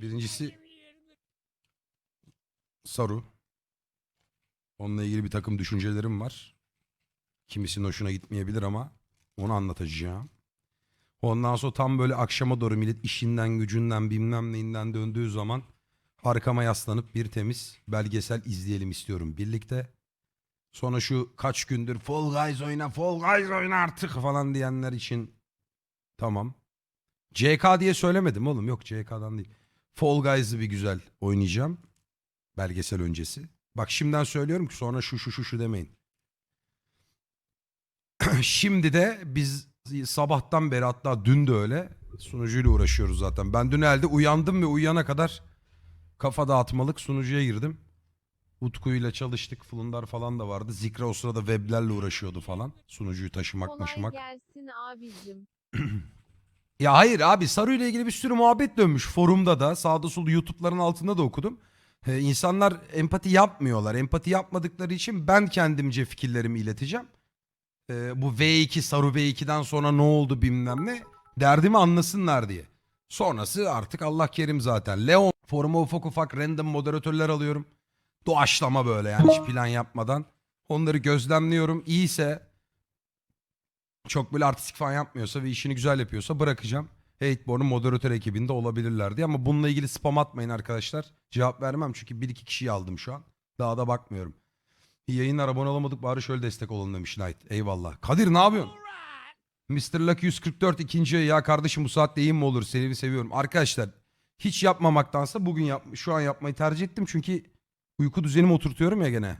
Birincisi Saru. Onunla ilgili bir takım düşüncelerim var. Kimisinin hoşuna gitmeyebilir ama onu anlatacağım. Ondan sonra tam böyle akşama doğru millet işinden gücünden bilmem neyinden döndüğü zaman arkama yaslanıp bir temiz belgesel izleyelim istiyorum birlikte. Sonra şu kaç gündür Fall Guys oyna Fall Guys oyna artık falan diyenler için tamam. CK diye söylemedim oğlum yok CK'dan değil. Fall Guys'ı bir güzel oynayacağım. Belgesel öncesi. Bak şimdiden söylüyorum ki sonra şu şu şu şu demeyin. Şimdi de biz sabahtan beri hatta dün de öyle sunucuyla uğraşıyoruz zaten. Ben dün elde uyandım ve uyuyana kadar kafa dağıtmalık sunucuya girdim. Utku'yla çalıştık. Fulundar falan da vardı. Zikra o sırada weblerle uğraşıyordu falan. Sunucuyu taşımak Kolay maşımak. gelsin abicim. Ya hayır abi Saru ile ilgili bir sürü muhabbet dönmüş forumda da sağda solda YouTube'ların altında da okudum. Ee, insanlar empati yapmıyorlar. Empati yapmadıkları için ben kendimce fikirlerimi ileteceğim. Ee, bu V2 Saru V2'den sonra ne oldu bilmem ne derdimi anlasınlar diye. Sonrası artık Allah kerim zaten. Leon foruma ufak ufak random moderatörler alıyorum. Doğaçlama böyle yani hiç plan yapmadan. Onları gözlemliyorum. İyiyse çok böyle artistik falan yapmıyorsa ve işini güzel yapıyorsa bırakacağım. Hateborn'un moderatör ekibinde olabilirler diye ama bununla ilgili spam atmayın arkadaşlar. Cevap vermem çünkü bir iki kişiyi aldım şu an. Daha da bakmıyorum. Yayınlar abone olamadık bari şöyle destek olun demiş Knight. Eyvallah. Kadir ne yapıyorsun? Mr. Lucky 144 ikinci ya kardeşim bu saatte iyi mi olur seni seviyorum. Arkadaşlar hiç yapmamaktansa bugün yap şu an yapmayı tercih ettim çünkü uyku düzenimi oturtuyorum ya gene.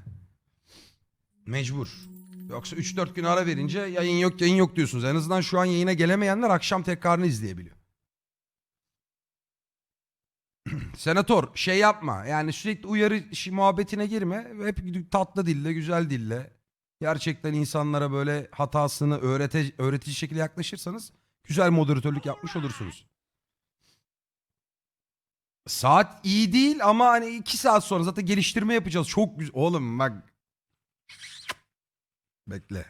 Mecbur. Yoksa 3-4 gün ara verince yayın yok yayın yok diyorsunuz. En azından şu an yayına gelemeyenler akşam tekrarını izleyebiliyor. Senatör şey yapma yani sürekli uyarı şi- muhabbetine girme. Hep tatlı dille güzel dille. Gerçekten insanlara böyle hatasını öğrete, öğretici şekilde yaklaşırsanız güzel moderatörlük yapmış olursunuz. Saat iyi değil ama hani iki saat sonra zaten geliştirme yapacağız. Çok güzel. Oğlum bak Bekle.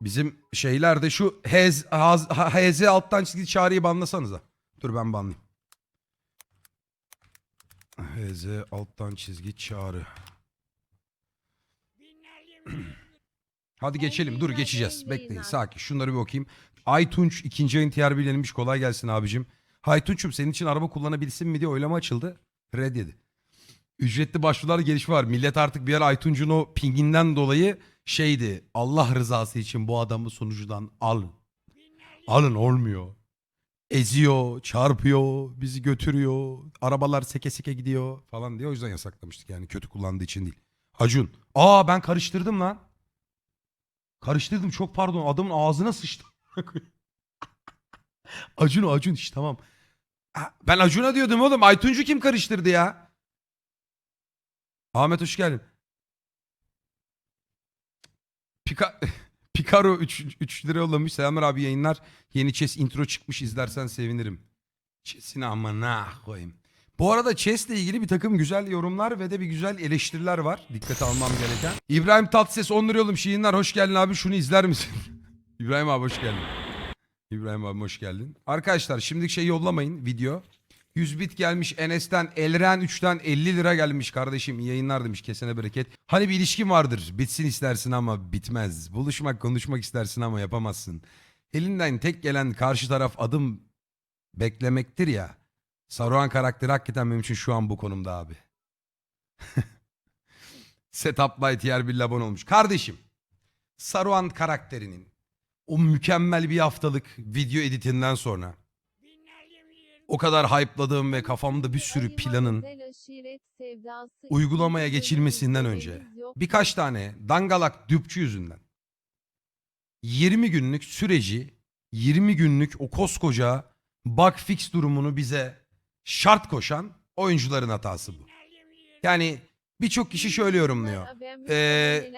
Bizim şeylerde şu hez, haz, ha- hz alttan çizgi çağrıyı banlasanıza. Dur ben banlayayım. Hz alttan çizgi çağrı. Hadi geçelim. Dur geçeceğiz. Bekleyin sakin. Şunları bir okuyayım. Aytunç ikinci ayın TRB'lenmiş. Kolay gelsin abicim. Aytunç'um senin için araba kullanabilsin mi diye oylama açıldı. Red yedi. Ücretli başvurular gelişme var. Millet artık bir ara Aytunç'un o pinginden dolayı şeydi. Allah rızası için bu adamı sonucudan alın. Alın olmuyor. Eziyor, çarpıyor, bizi götürüyor. Arabalar seke seke gidiyor falan diye o yüzden yasaklamıştık. Yani kötü kullandığı için değil. Acun. Aa ben karıştırdım lan. Karıştırdım çok pardon. Adamın ağzına sıçtım. Acun Acun işte tamam. Ben Acun'a diyordum oğlum. Aytuncu kim karıştırdı ya? Ahmet hoş geldin. Pika Picaro 3, 3 lira yollamış. Selamlar abi yayınlar. Yeni Chess intro çıkmış izlersen sevinirim. Chess'ini amına koyayım. Bu arada Chess'le ilgili bir takım güzel yorumlar ve de bir güzel eleştiriler var. Dikkate almam gereken. İbrahim Tatlıses 10 lira yollamış. Yayınlar hoş geldin abi şunu izler misin? İbrahim abi hoş geldin. İbrahim abi hoş geldin. Arkadaşlar şimdilik şey yollamayın video. 100 bit gelmiş Enes'ten Elren 3'ten 50 lira gelmiş kardeşim iyi yayınlar demiş kesene bereket. Hani bir ilişkin vardır bitsin istersin ama bitmez. Buluşmak konuşmak istersin ama yapamazsın. Elinden tek gelen karşı taraf adım beklemektir ya. Saruhan karakteri hakikaten benim için şu an bu konumda abi. Setup by tier bir labon olmuş. Kardeşim Saruhan karakterinin o mükemmel bir haftalık video editinden sonra o kadar hype'ladığım ve kafamda bir sürü planın uygulamaya geçilmesinden önce birkaç tane dangalak düpçü yüzünden 20 günlük süreci 20 günlük o koskoca bug fix durumunu bize şart koşan oyuncuların hatası bu. Yani birçok kişi şöyle yorumluyor. Ee,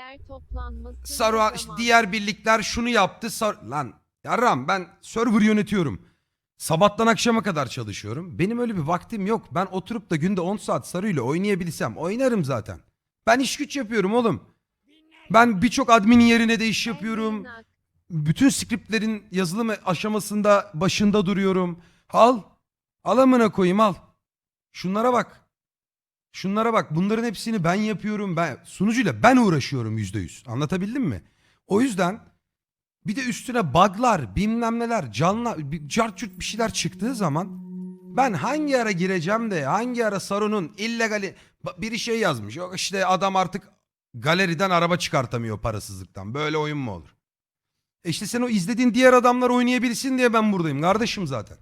Saruhan işte diğer birlikler şunu yaptı. Sar Lan yarram ben server yönetiyorum. Sabahtan akşama kadar çalışıyorum. Benim öyle bir vaktim yok. Ben oturup da günde 10 saat Saru'yla oynayabilsem oynarım zaten. Ben iş güç yapıyorum oğlum. Ben birçok adminin yerine de iş yapıyorum. Bütün skriptlerin yazılım aşamasında başında duruyorum. Al. Al amına koyayım al. Şunlara bak. Şunlara bak. Bunların hepsini ben yapıyorum. Ben sunucuyla ben uğraşıyorum yüzde yüz. Anlatabildim mi? O yüzden bir de üstüne buglar, bilmem neler, canlı, bir cart curt bir şeyler çıktığı zaman ben hangi ara gireceğim de hangi ara Saru'nun illegali biri şey yazmış. Yok işte adam artık galeriden araba çıkartamıyor parasızlıktan. Böyle oyun mu olur? E işte sen o izlediğin diğer adamlar oynayabilsin diye ben buradayım kardeşim zaten.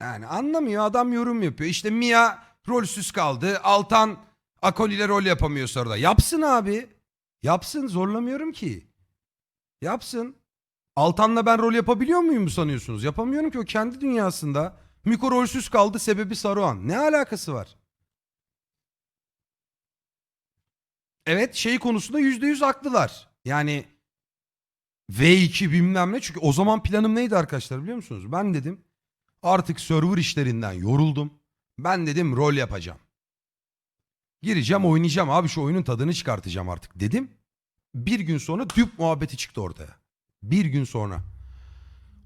Yani anlamıyor adam yorum yapıyor. İşte Mia rolsüz kaldı. Altan Akol ile rol yapamıyor sonra. Yapsın abi. Yapsın zorlamıyorum ki. Yapsın. Altan'la ben rol yapabiliyor muyum mu sanıyorsunuz? Yapamıyorum ki o kendi dünyasında. Miko rolsüz kaldı sebebi Saruhan. Ne alakası var? Evet şey konusunda yüzde yüz haklılar. Yani V2 bilmem ne. Çünkü o zaman planım neydi arkadaşlar biliyor musunuz? Ben dedim artık server işlerinden yoruldum. Ben dedim rol yapacağım. Gireceğim oynayacağım abi şu oyunun tadını çıkartacağım artık dedim. Bir gün sonra düp muhabbeti çıktı ortaya. Bir gün sonra.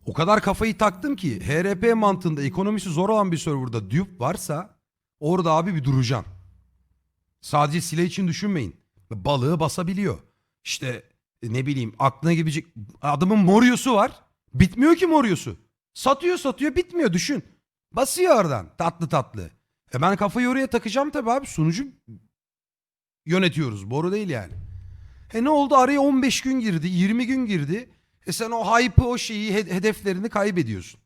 O kadar kafayı taktım ki HRP mantığında ekonomisi zor olan bir serverda dupe varsa orada abi bir duracaksın. Sadece silah için düşünmeyin. Balığı basabiliyor. İşte e, ne bileyim aklına gelecek adamın moryosu var. Bitmiyor ki moryosu. Satıyor satıyor bitmiyor düşün. Basıyor oradan tatlı tatlı. E ben kafayı oraya takacağım tabii abi sunucu yönetiyoruz. Boru değil yani. E ne oldu araya 15 gün girdi 20 gün girdi. E sen o hype'ı o şeyi he- hedeflerini kaybediyorsun.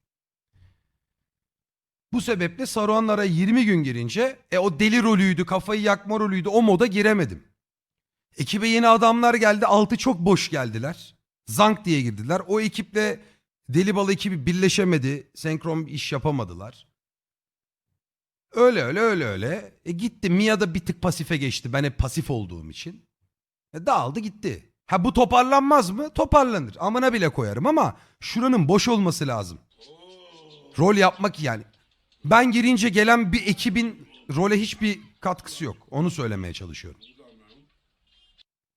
Bu sebeple Saruhanlara 20 gün girince e o deli rolüydü kafayı yakma rolüydü o moda giremedim. Ekibe yeni adamlar geldi altı çok boş geldiler. Zank diye girdiler. O ekiple Deli Bal ekibi birleşemedi. Senkron iş yapamadılar. Öyle öyle öyle öyle. E gitti. Mia da bir tık pasife geçti. Ben hep pasif olduğum için. E dağıldı gitti. Ha bu toparlanmaz mı? Toparlanır. Amına bile koyarım ama şuranın boş olması lazım. Rol yapmak yani. Ben girince gelen bir ekibin role hiçbir katkısı yok. Onu söylemeye çalışıyorum.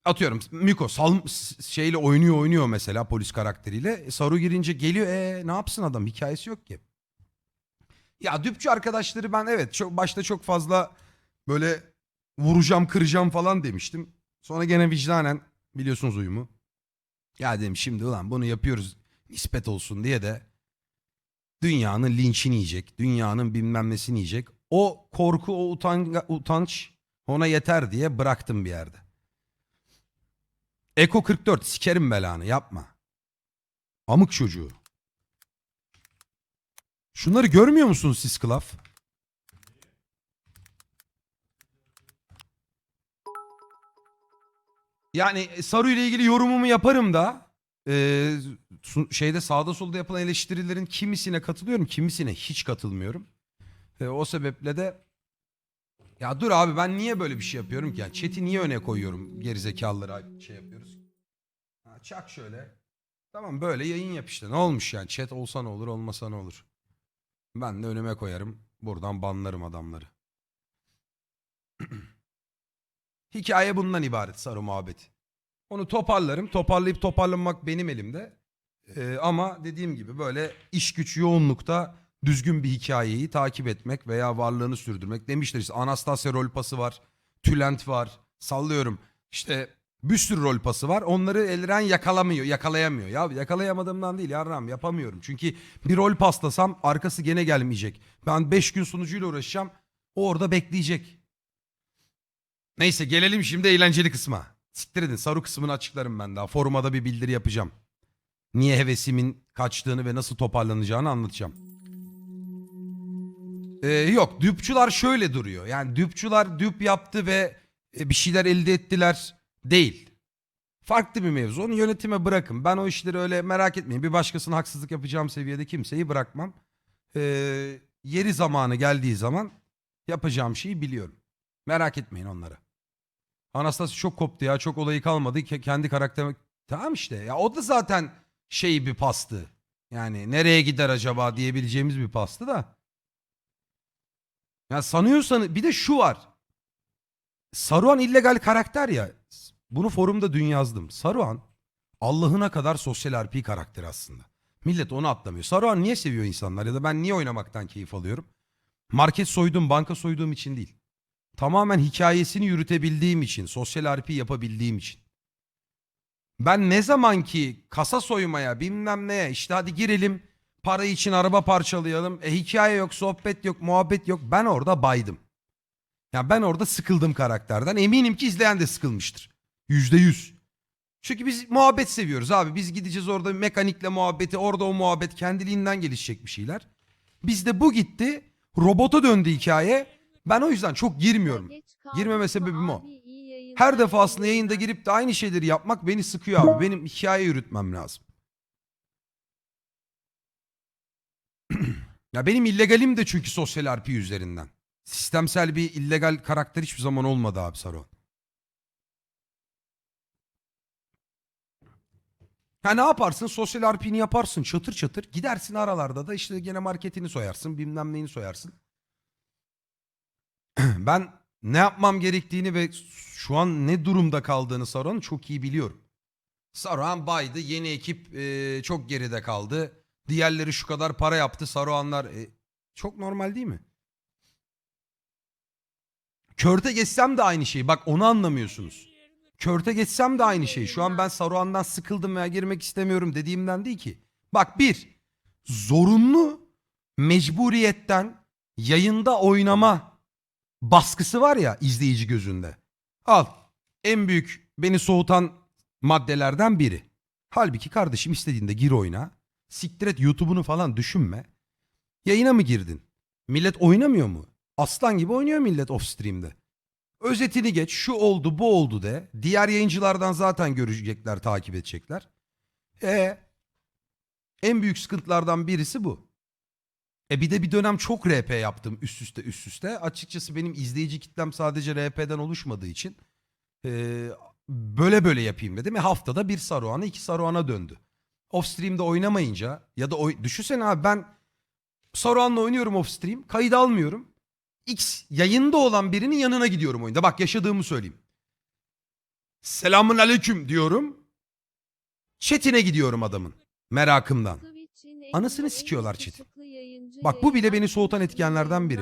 Atıyorum Miko sal, şeyle oynuyor oynuyor mesela polis karakteriyle. E, Saru girince geliyor e ne yapsın adam hikayesi yok ki. Ya düpçü arkadaşları ben evet çok başta çok fazla böyle vuracağım kıracağım falan demiştim. Sonra gene vicdanen biliyorsunuz uyumu. Ya dedim şimdi ulan bunu yapıyoruz nispet olsun diye de dünyanın linçini yiyecek. Dünyanın bilmem nesini yiyecek. O korku o utan, utanç ona yeter diye bıraktım bir yerde. Eko 44 sikerim belanı yapma. Amık çocuğu. Şunları görmüyor musunuz siz Klaf? Yani e, Saru ile ilgili yorumumu yaparım da e, şeyde sağda solda yapılan eleştirilerin kimisine katılıyorum, kimisine hiç katılmıyorum. E, o sebeple de ya dur abi ben niye böyle bir şey yapıyorum ki? Yani chat'i niye öne koyuyorum gerizekalılara şey yapıyoruz. Ha, çak şöyle. Tamam böyle yayın yap işte. Ne olmuş yani? Chat olsa ne olur olmasa ne olur. Ben de önüme koyarım. Buradan banlarım adamları. Hikaye bundan ibaret sarı muhabbeti. Onu toparlarım. Toparlayıp toparlamak benim elimde. Ee, ama dediğim gibi böyle iş güç yoğunlukta düzgün bir hikayeyi takip etmek veya varlığını sürdürmek. Demişler işte Anastasia rol pası var. Tülent var. Sallıyorum. İşte bir sürü rol pası var. Onları Elren yakalamıyor, yakalayamıyor. Ya yakalayamadığımdan değil yarram yapamıyorum. Çünkü bir rol paslasam arkası gene gelmeyecek. Ben 5 gün sunucuyla uğraşacağım. O orada bekleyecek. Neyse gelelim şimdi eğlenceli kısma. Siktir edin Saru kısmını açıklarım ben daha. Forumada da bir bildiri yapacağım. Niye hevesimin kaçtığını ve nasıl toparlanacağını anlatacağım. Ee, yok düpçular şöyle duruyor. Yani düpçular düp yaptı ve e, bir şeyler elde ettiler değil. Farklı bir mevzu. Onu yönetime bırakın. Ben o işleri öyle merak etmeyin. Bir başkasına haksızlık yapacağım seviyede kimseyi bırakmam. Ee, yeri zamanı geldiği zaman yapacağım şeyi biliyorum. Merak etmeyin onlara. Anastasia çok koptu ya. Çok olayı kalmadı. Ke- kendi karakterime... Tamam işte. Ya o da zaten şey bir pastı. Yani nereye gider acaba diyebileceğimiz bir pastı da. Ya sanıyorsan bir de şu var. Saruhan illegal karakter ya. Bunu forumda dün yazdım. Saruhan Allah'ına kadar sosyal RP karakteri aslında. Millet onu atlamıyor. Saruhan niye seviyor insanlar ya da ben niye oynamaktan keyif alıyorum? Market soyduğum, banka soyduğum için değil. Tamamen hikayesini yürütebildiğim için, sosyal RP yapabildiğim için. Ben ne zaman ki kasa soymaya bilmem neye işte hadi girelim para için araba parçalayalım. E hikaye yok, sohbet yok, muhabbet yok. Ben orada baydım. Ya ben orada sıkıldım karakterden. Eminim ki izleyen de sıkılmıştır. Yüzde yüz. Çünkü biz muhabbet seviyoruz abi. Biz gideceğiz orada mekanikle muhabbeti, orada o muhabbet kendiliğinden gelişecek bir şeyler. Bizde bu gitti. Robota döndü hikaye. Ben o yüzden çok girmiyorum. Girmeme sebebim o. Her defasında yayında girip de aynı şeyleri yapmak beni sıkıyor abi. Benim hikaye yürütmem lazım. ya benim illegalim de çünkü sosyal RP üzerinden. Sistemsel bir illegal karakter hiçbir zaman olmadı abi Saruhan. Ha ne yaparsın? Sosyal RP'ni yaparsın çatır çatır. Gidersin aralarda da işte gene marketini soyarsın. Bilmem neyini soyarsın. ben ne yapmam gerektiğini ve şu an ne durumda kaldığını Saruhan'ın çok iyi biliyorum. Saruhan baydı. Yeni ekip e, çok geride kaldı. Diğerleri şu kadar para yaptı. Saruhanlar e, çok normal değil mi? Körte geçsem de aynı şey. Bak onu anlamıyorsunuz. Körte geçsem de aynı şey. Şu an ben Saruhan'dan sıkıldım veya girmek istemiyorum dediğimden değil ki. Bak bir, zorunlu mecburiyetten yayında oynama baskısı var ya izleyici gözünde. Al. En büyük beni soğutan maddelerden biri. Halbuki kardeşim istediğinde gir oyna. Siktir et YouTube'unu falan düşünme. Yayına mı girdin? Millet oynamıyor mu? Aslan gibi oynuyor millet off stream'de. Özetini geç, şu oldu, bu oldu de. Diğer yayıncılardan zaten görecekler, takip edecekler. E en büyük sıkıntılardan birisi bu. E bir de bir dönem çok RP yaptım üst üste üst üste. Açıkçası benim izleyici kitlem sadece RP'den oluşmadığı için e, böyle böyle yapayım dedim. E haftada bir Saruhan'a iki Saruhan'a döndü. Off stream'de oynamayınca ya da oy düşünsene abi ben Saruhan'la oynuyorum off stream. Kayıt almıyorum. X yayında olan birinin yanına gidiyorum oyunda. Bak yaşadığımı söyleyeyim. Selamun aleyküm diyorum. Chatine gidiyorum adamın. Merakımdan. Anasını sikiyorlar chat'i. Bak bu bile beni soğutan etkenlerden biri.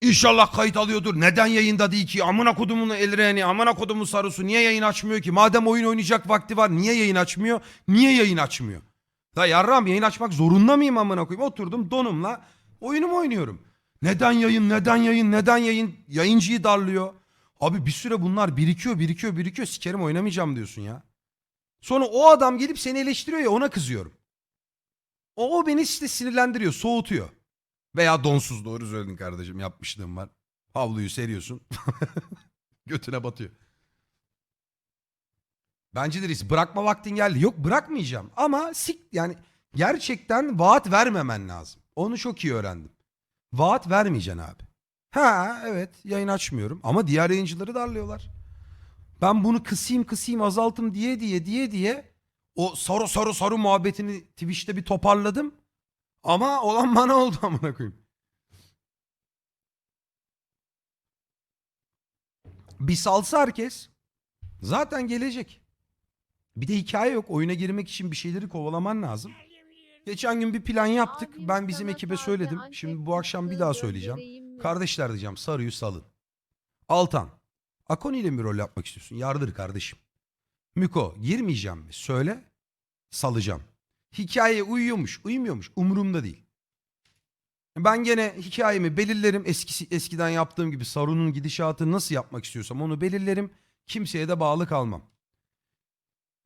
İnşallah kayıt alıyordur. Neden yayında değil ki? Amına kodumun elreni, amına kodumun sarısı niye yayın açmıyor ki? Madem oyun oynayacak vakti var niye yayın açmıyor? Niye yayın açmıyor? Da yarram yayın açmak zorunda mıyım amına koyayım? Oturdum donumla oyunumu oynuyorum. Neden yayın, neden yayın, neden yayın? Yayıncıyı darlıyor. Abi bir süre bunlar birikiyor, birikiyor, birikiyor. Sikerim oynamayacağım diyorsun ya. Sonra o adam gelip seni eleştiriyor ya ona kızıyorum. O, o beni işte sinirlendiriyor, soğutuyor. Veya donsuz doğru söyledin kardeşim yapmışlığım var. Havluyu seriyorsun. Götüne batıyor. Bence de reis bırakma vaktin geldi. Yok bırakmayacağım ama sik yani gerçekten vaat vermemen lazım. Onu çok iyi öğrendim. Vaat vermeyeceksin abi. Ha evet yayın açmıyorum ama diğer yayıncıları darlıyorlar. Ben bunu kısayım kısayım azaltım diye diye diye diye o soru soru soru muhabbetini Twitch'te bir toparladım. Ama olan bana oldu amına koyayım. Bir salsa herkes zaten gelecek. Bir de hikaye yok. Oyuna girmek için bir şeyleri kovalaman lazım. Geçen gün bir plan yaptık. Ben bizim ekibe söyledim. Şimdi bu akşam bir daha söyleyeceğim. Kardeşler diyeceğim sarıyı salın. Altan. Akoni ile mi rol yapmak istiyorsun? Yardır kardeşim. Miko girmeyeceğim mi? Söyle. Salacağım. Hikaye uyuyormuş, uyumuyormuş. Umurumda değil. Ben gene hikayemi belirlerim. Eskisi, eskiden yaptığım gibi Sarun'un gidişatını nasıl yapmak istiyorsam onu belirlerim. Kimseye de bağlı kalmam.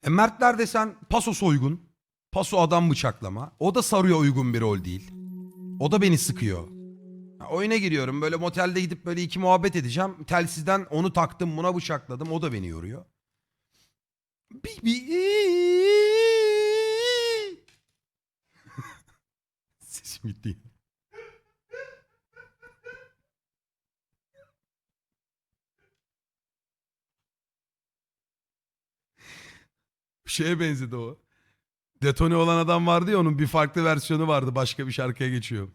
E Mertler desen paso soygun. Paso adam bıçaklama. O da Saru'ya uygun bir rol değil. O da beni sıkıyor. Ya oyuna giriyorum böyle motelde gidip böyle iki muhabbet edeceğim. Telsizden onu taktım buna bıçakladım. O da beni yoruyor. Bir, bir... Sesim gitti. Şeye benzedi o. Detone olan adam vardı ya onun bir farklı versiyonu vardı. Başka bir şarkıya geçiyor.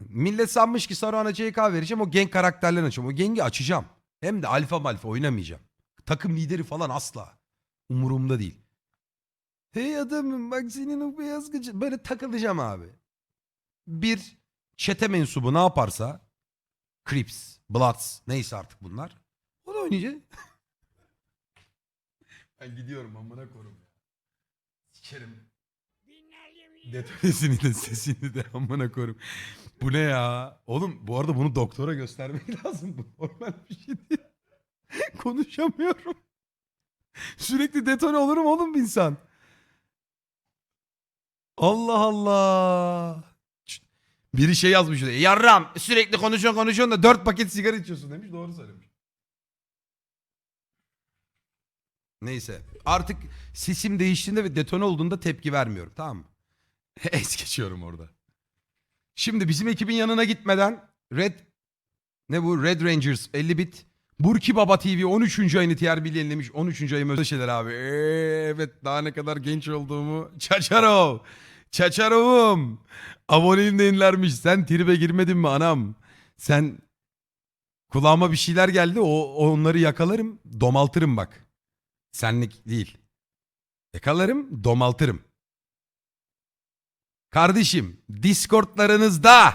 Millet sanmış ki Saruhan'a CK vereceğim o gang karakterlerini açacağım. O gengi açacağım. Hem de alfa malfa oynamayacağım. Takım lideri falan asla. Umurumda değil. Hey adamım bak senin o beyaz gıcı. Böyle takılacağım abi. Bir çete mensubu ne yaparsa Crips, Bloods neyse artık bunlar. O da oynayacak. ben gidiyorum amına korum. Sikerim. Detonesini de sesini de amına korum. Bu ne ya? Oğlum bu arada bunu doktora göstermek lazım. Bu normal bir şey değil. Konuşamıyorum. Sürekli detone olurum oğlum bir insan. Allah Allah. Biri şey yazmış. oraya, Yarram sürekli konuşuyorsun konuşuyorsun da dört paket sigara içiyorsun demiş. Doğru söylemiş. Neyse artık sesim değiştiğinde ve detone olduğunda tepki vermiyorum tamam mı? es geçiyorum orada. Şimdi bizim ekibin yanına gitmeden Red ne bu Red Rangers 50 bit Burki Baba TV 13. ayını TRB yenilemiş. 13. ayım özel şeyler abi. Evet daha ne kadar genç olduğumu. Çaçarov. Çaçarov'um. Aboneliğim de yenilermiş. Sen tribe girmedin mi anam? Sen kulağıma bir şeyler geldi. O onları yakalarım. Domaltırım bak. Senlik değil. Yakalarım, domaltırım. Kardeşim, Discord'larınızda,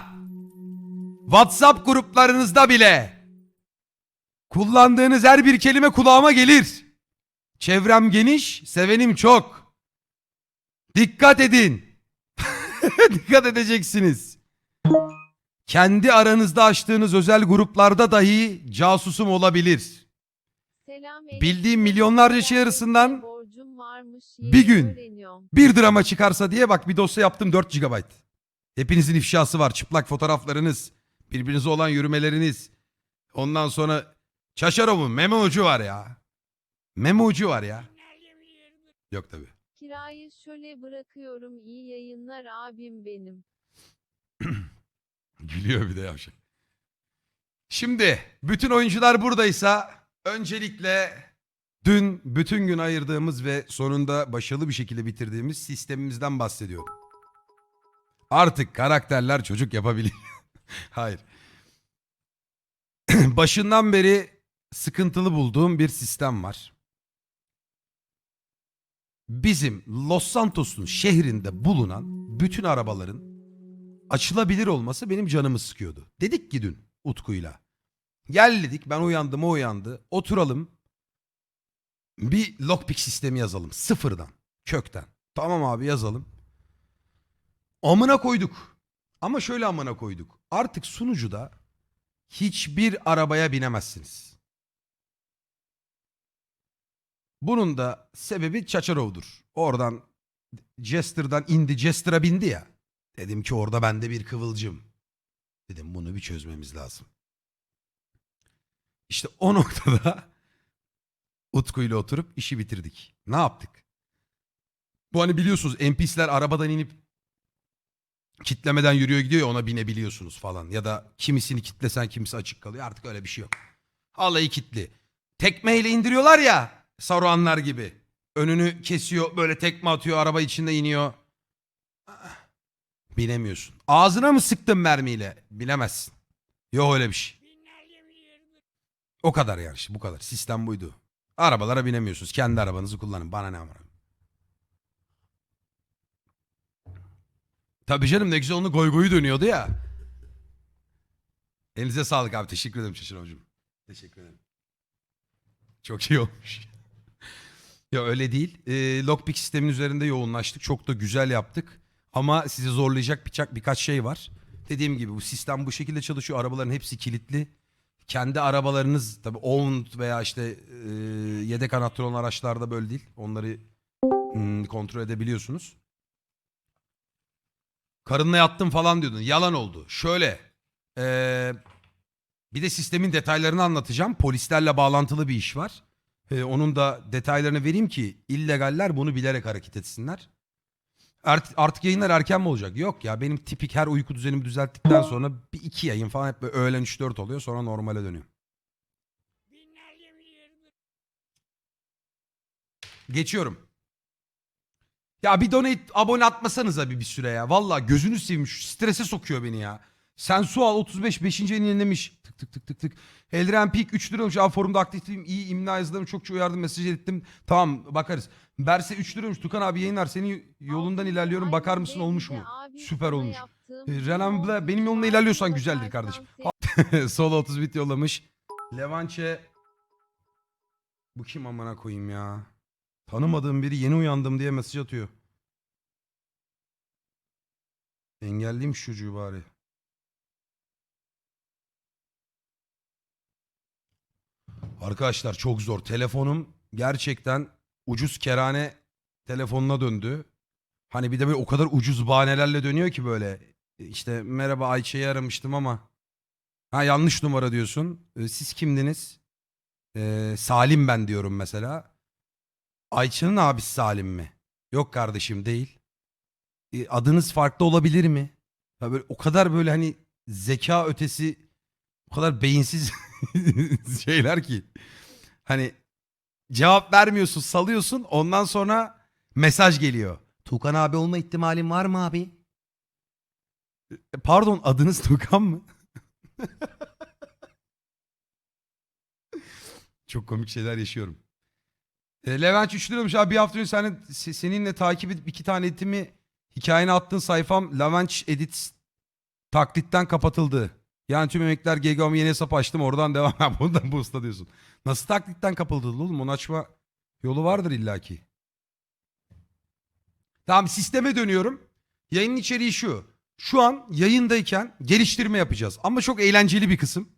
WhatsApp gruplarınızda bile kullandığınız her bir kelime kulağıma gelir. Çevrem geniş, sevenim çok. Dikkat edin. Dikkat edeceksiniz. Kendi aranızda açtığınız özel gruplarda dahi casusum olabilir. Bildiğim milyonlarca şey arasından bir gün. Bir drama çıkarsa diye bak bir dosya yaptım 4 GB. Hepinizin ifşası var. Çıplak fotoğraflarınız, birbirinize olan yürümeleriniz. Ondan sonra Çaşarov'un meme ucu var ya. Meme ucu var ya. Yok tabi. Kirayı şöyle bırakıyorum iyi yayınlar abim benim. Gülüyor bir de yavşak. Şimdi bütün oyuncular buradaysa öncelikle dün bütün gün ayırdığımız ve sonunda başarılı bir şekilde bitirdiğimiz sistemimizden bahsediyorum. Artık karakterler çocuk yapabilir. Hayır. Başından beri sıkıntılı bulduğum bir sistem var. Bizim Los Santos'un şehrinde bulunan bütün arabaların açılabilir olması benim canımı sıkıyordu. Dedik ki dün Utku'yla. Gel dedik ben uyandım o uyandı. Oturalım. Bir lockpick sistemi yazalım. Sıfırdan. Kökten. Tamam abi yazalım. Amına koyduk. Ama şöyle amına koyduk. Artık sunucuda hiçbir arabaya binemezsiniz. Bunun da sebebi Çaçarov'dur. Oradan Jester'dan indi Jester'a bindi ya. Dedim ki orada bende bir kıvılcım. Dedim bunu bir çözmemiz lazım. İşte o noktada Utku ile oturup işi bitirdik. Ne yaptık? Bu hani biliyorsunuz NPC'ler arabadan inip kitlemeden yürüyor gidiyor ya ona binebiliyorsunuz falan. Ya da kimisini kitlesen kimisi açık kalıyor. Artık öyle bir şey yok. Alayı kitli. Tekmeyle indiriyorlar ya Saruhanlar gibi. Önünü kesiyor böyle tekme atıyor araba içinde iniyor. Binemiyorsun. Ağzına mı sıktın mermiyle? Bilemezsin. Yok öyle bir şey. O kadar yani işte bu kadar. Sistem buydu. Arabalara binemiyorsunuz. Kendi arabanızı kullanın. Bana ne amına. Tabii canım ne güzel onun goy goyu dönüyordu ya. Elinize sağlık abi. Teşekkür ederim Şaşır. Teşekkür ederim. Çok iyi olmuş. Ya öyle değil. Ee, lockpick sistemin üzerinde yoğunlaştık. Çok da güzel yaptık. Ama sizi zorlayacak birçok birkaç şey var. Dediğim gibi bu sistem bu şekilde çalışıyor. Arabaların hepsi kilitli. Kendi arabalarınız tabii owned veya işte e, yedek anahtarı olan araçlarda böyle değil. Onları hmm, kontrol edebiliyorsunuz. Karınla yattım falan diyordun. Yalan oldu. Şöyle. e, bir de sistemin detaylarını anlatacağım. Polislerle bağlantılı bir iş var. E, onun da detaylarını vereyim ki illegaller bunu bilerek hareket etsinler. Art- artık yayınlar erken mi olacak? Yok ya benim tipik her uyku düzenimi düzelttikten sonra bir iki yayın falan hep böyle öğlen 3-4 oluyor sonra normale dönüyor. Geçiyorum. Ya bir donate abone atmasanıza bir, bir süre ya. Valla gözünü seveyim şu strese sokuyor beni ya. Sensual 35 5. yenilemiş. Tık tık tık tık tık. Eldren Peak 3 lira olmuş. Abi forumda aktifim. İyi imla yazdım. Çokça uyardım. Mesaj ettim. Tamam bakarız. Berse 3 lira olmuş. Tukan abi yayınlar. Senin yolundan ilerliyorum. Bakar mısın olmuş de mu? abi Süper sana olmuş. yaptığım Ee, bu Renan Bla, oldu. benim yolumda Var ilerliyorsan güzeldir kardeşim. Solo 30 bit yollamış. Levançe. Bu kim amına koyayım ya? Tanımadığım biri yeni uyandım diye mesaj atıyor. Engelleyeyim şu çocuğu bari. Arkadaşlar çok zor. Telefonum gerçekten ucuz kerane telefonuna döndü. Hani bir de böyle o kadar ucuz bahanelerle dönüyor ki böyle. İşte merhaba Ayça'yı aramıştım ama. Ha yanlış numara diyorsun. Ee, Siz kimdiniz? Ee, Salim ben diyorum mesela. Ayça'nın abisi Salim mi? Yok kardeşim değil. Ee, adınız farklı olabilir mi? Ya böyle o kadar böyle hani zeka ötesi o kadar beyinsiz şeyler ki. Hani cevap vermiyorsun, salıyorsun. Ondan sonra mesaj geliyor. Tukan abi olma ihtimalin var mı abi? E, Pardon adınız Tukan mı? Çok komik şeyler yaşıyorum. E, Levent 3 liramış abi bir hafta önce senin, se- seninle takip edip iki tane editimi hikayene attığın sayfam Levent Edit taklitten kapatıldı. Yani tüm emekler GGOM yeni hesap açtım oradan devam. Bundan bu usta diyorsun. Nasıl taklitten kapatıldı oğlum? Onu açma yolu vardır illaki. Tamam sisteme dönüyorum. Yayının içeriği şu. Şu an yayındayken geliştirme yapacağız. Ama çok eğlenceli bir kısım.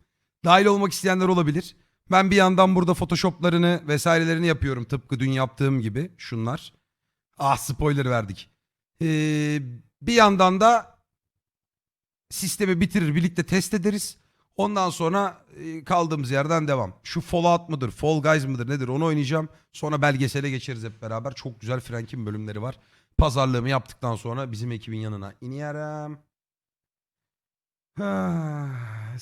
Dahil olmak isteyenler olabilir. Ben bir yandan burada photoshoplarını vesairelerini yapıyorum. Tıpkı dün yaptığım gibi. Şunlar. Ah spoiler verdik. Ee, bir yandan da sistemi bitirir birlikte test ederiz. Ondan sonra e, kaldığımız yerden devam. Şu Fallout mıdır, Fall Guys mıdır nedir onu oynayacağım. Sonra belgesele geçeriz hep beraber. Çok güzel Frank'in bölümleri var. Pazarlığımı yaptıktan sonra bizim ekibin yanına iniyorum. Ah.